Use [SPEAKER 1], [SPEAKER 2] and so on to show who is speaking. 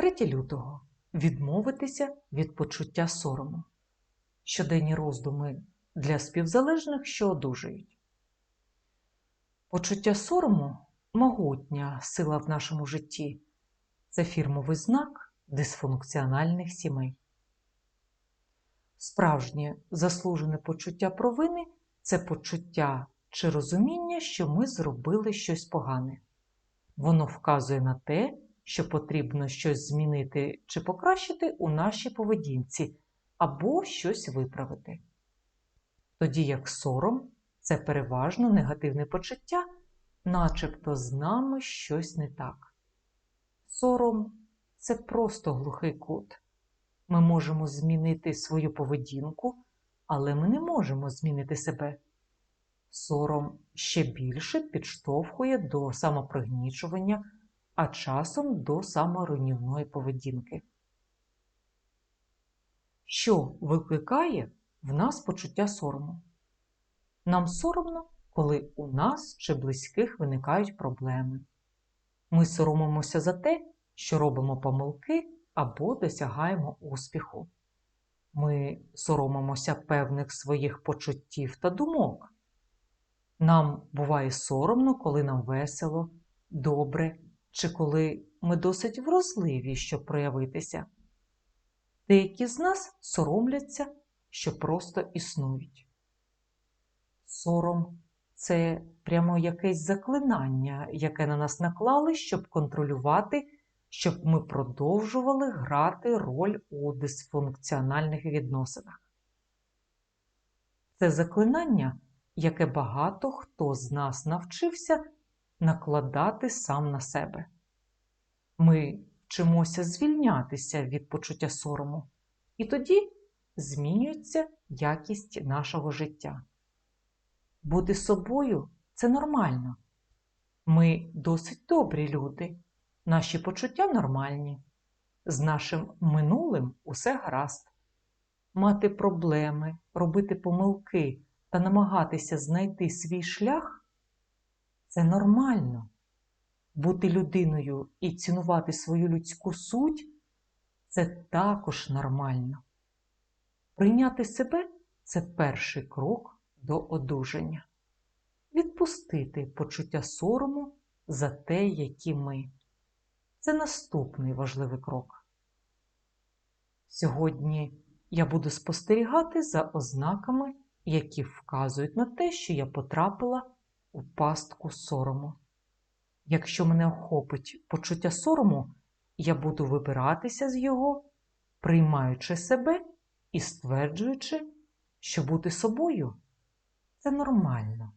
[SPEAKER 1] 20 лютого відмовитися від почуття сорому. Щоденні роздуми для співзалежних, що одужують. Почуття сорому могутня сила в нашому житті. Це фірмовий знак дисфункціональних сімей. Справжнє заслужене почуття провини це почуття чи розуміння, що ми зробили щось погане. Воно вказує на те, що потрібно щось змінити чи покращити у нашій поведінці або щось виправити. Тоді як сором це переважно негативне почуття, начебто з нами щось не так. Сором це просто глухий кут. Ми можемо змінити свою поведінку, але ми не можемо змінити себе. Сором ще більше підштовхує до самопригнічування, а часом до саморуйнівної поведінки. Що викликає в нас почуття сорому? Нам соромно, коли у нас чи близьких виникають проблеми. Ми соромимося за те, що робимо помилки або досягаємо успіху. Ми соромимося певних своїх почуттів та думок. Нам буває соромно, коли нам весело, добре, чи коли ми досить врозливі, щоб проявитися. Деякі з нас соромляться, що просто існують. Сором це прямо якесь заклинання, яке на нас наклали, щоб контролювати, щоб ми продовжували грати роль у дисфункціональних відносинах. Це заклинання, яке багато хто з нас навчився накладати сам на себе. Ми вчимося звільнятися від почуття сорому, і тоді змінюється якість нашого життя. Бути собою це нормально. Ми досить добрі люди, наші почуття нормальні, з нашим минулим усе гаразд. Мати проблеми, робити помилки та намагатися знайти свій шлях це нормально. Бути людиною і цінувати свою людську суть це також нормально. Прийняти себе це перший крок до одужання. Відпустити почуття сорому за те, які ми. Це наступний важливий крок. Сьогодні я буду спостерігати за ознаками, які вказують на те, що я потрапила у пастку сорому. Якщо мене охопить почуття сорому, я буду вибиратися з його, приймаючи себе і стверджуючи, що бути собою це нормально.